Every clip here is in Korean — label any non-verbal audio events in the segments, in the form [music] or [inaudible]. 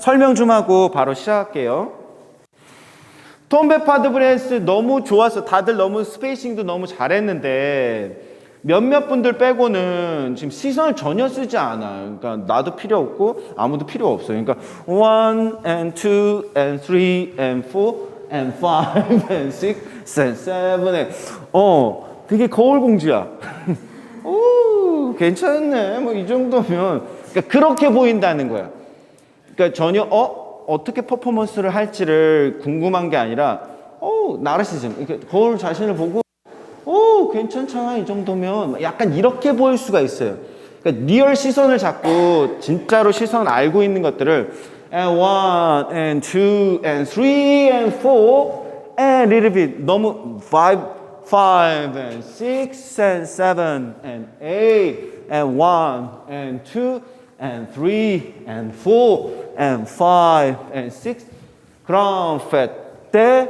설명 좀 하고 바로 시작할게요. 톰베 파드 브레스 너무 좋았어. 다들 너무 스페이싱도 너무 잘했는데 몇몇 분들 빼고는 지금 시선을 전혀 쓰지 않아요. 그러니까 나도 필요 없고 아무도 필요 없어요. 그러니까 one and two and three and four and five [laughs] and six and seven and 어 되게 거울 공주야. [laughs] 오 괜찮네. 뭐 이 정도면 그러니까 그렇게 보인다는 거야. 그러니까 전혀 어 어떻게 퍼포먼스를 할지를 궁금한 게 아니라 어 나르시즘 이렇게 거울 자신을 보고 오 괜찮잖아 이 정도면 약간 이렇게 보일 수가 있어요. 그러니까 리얼 시선을 잡고 진짜로 시선을 알고 있는 것들을 and one and two and three and four and little bit 너무 five five and six and seven and eight and one and two and three and four and five and six. ground fat 때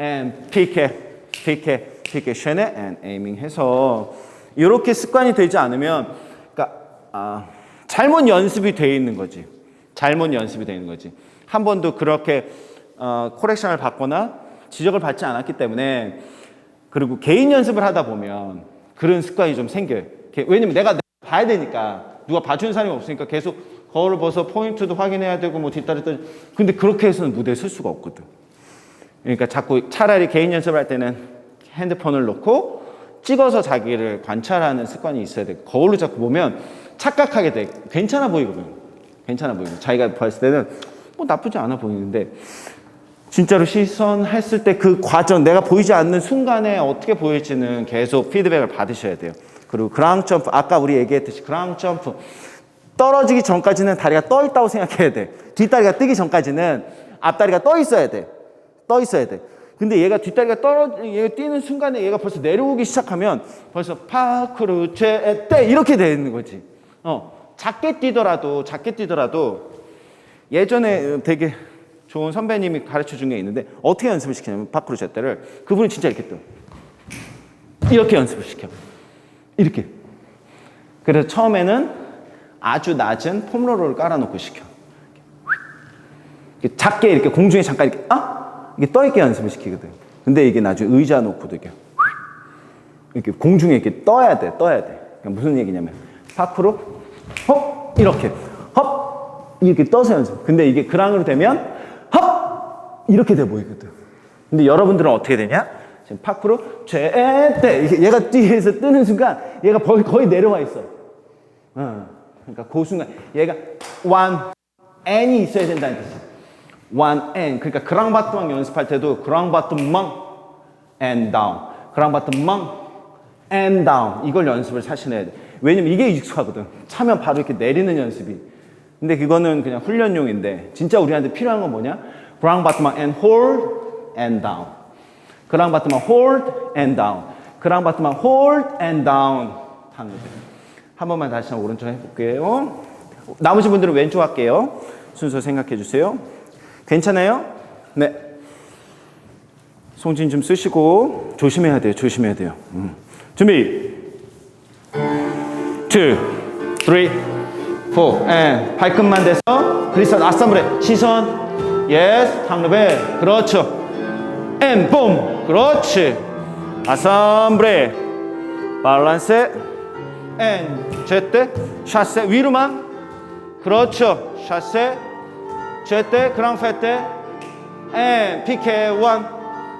and 피케 피케 피케 쉐네 and aiming 해서 이렇게 습관이 되지 않으면 그러니까 아, 잘못 연습이 돼 있는 거지. 잘못 연습이 돼 있는 거지. 한 번도 그렇게 어, 코렉션을 받거나 지적을 받지 않았기 때문에 그리고 개인 연습을 하다 보면 그런 습관이 좀 생겨요. 왜냐면 내가 봐야 되니까 누가 봐주는 사람이 없으니까 계속 거울을 벗어 포인트도 확인해야 되고 뭐 뒷다리 또 근데 그렇게 해서는 무대에 설 수가 없거든 그러니까 자꾸 차라리 개인 연습을 할 때는 핸드폰을 놓고 찍어서 자기를 관찰하는 습관이 있어야 돼. 거울로 자꾸 보면 착각하게 돼. 괜찮아 보이거든. 괜찮아 보이고 자기가 봤을 때는 뭐 나쁘지 않아 보이는데 진짜로 시선 했을 때 그 과정 내가 보이지 않는 순간에 어떻게 보일지는 계속 피드백을 받으셔야 돼요. 그리고 그라운 점프 아까 우리 얘기했듯이 그라운 점프 떨어지기 전까지는 다리가 떠 있다고 생각해야 돼. 뒷다리가 뜨기 전까지는 앞다리가 떠 있어야 돼. 떠 있어야 돼. 근데 얘가 뒷다리가 떨어 얘가 뛰는 순간에 얘가 벌써 내려오기 시작하면 벌써 파크루 제때 이렇게 되는 거지. 어 작게 뛰더라도 작게 뛰더라도 예전에 되게 좋은 선배님이 가르쳐 준 게 있는데 어떻게 연습을 시키냐면 파크루 제때를 그분이 진짜 이렇게 떠 이렇게 연습을 시켜 이렇게 그래서 처음에는 아주 낮은 폼롤러를 깔아놓고 시켜 작게 이렇게 공중에 잠깐 이렇게 아 이게 떠 있게 연습을 시키거든. 근데 이게 나중에 의자 놓고도 이렇게 이렇게 공중에 이렇게 떠야 돼, 떠야 돼. 그러니까 무슨 얘기냐면 파크로 헙 이렇게 헙 이렇게 떠서 연습. 근데 이게 그랑으로 되면 헙 이렇게 돼 보이거든. 근데 여러분들은 어떻게 되냐? 지금 파크로 죄때 얘가 뒤에서 뜨는 순간 얘가 거의 내려와 있어. 어. 그러니까 그 순간 얘가 one n이 있어야 된다는 뜻이야. one and 그러니까 그랑바트망 연습할 때도 그랑바트망 and down. 그랑바트망 and down. 이걸 연습을 사실 해야 돼. 왜냐면 이게 익숙하거든. 차면 바로 이렇게 내리는 연습이. 근데 그거는 그냥 훈련용인데 진짜 우리한테 필요한 건 뭐냐? 그랑바트망 and hold and down. 그랑바트망 hold and down. 그랑바트망 hold and down. 거죠 한 번만 다시 한번 오른쪽 해볼게요 나머지 분들은 왼쪽 할게요 순서 생각해 주세요 괜찮아요? 네. 송진 좀 쓰시고 조심해야 돼요. 조심해야 돼요. 음. 준비. 2, 3, 4, and 발끝만 대서 그리스 아싸무레 시선 예스 항르베 그렇죠 and 봄 그렇지 아싸무레 밸런스 and 제때? 샷세 위로만 그렇죠. 샷세 제때 그랑 페때? and 피케 원,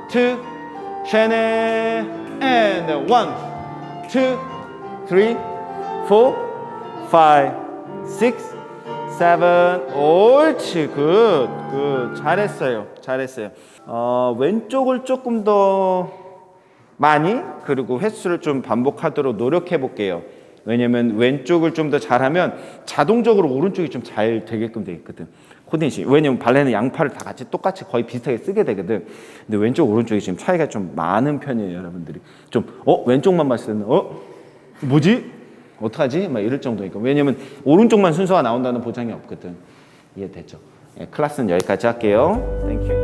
투, 쉐네 and 원, 투, 쓰리, 포, 파이, 식스, 세븐, 옳지. 굿, 굿. 잘했어요. 잘했어요. 어, 왼쪽을 조금 더 많이 그리고 횟수를 좀 반복하도록 노력해 볼게요. 왜냐면 왼쪽을 좀 더 잘하면 자동적으로 오른쪽이 좀 잘 되게끔 돼 있거든. 코디네이션. 왜냐면 발레는 양팔을 다 같이 똑같이 거의 비슷하게 쓰게 되거든. 근데 왼쪽 오른쪽이 지금 차이가 좀 많은 편이에요, 여러분들이. 좀 어, 왼쪽만 봤을 때는 어? 뭐지? 어떡하지? 막 이럴 정도니까. 왜냐면 오른쪽만 순서가 나온다는 보장이 없거든. 이해됐죠? 예, 클래스는 여기까지 할게요. 땡큐.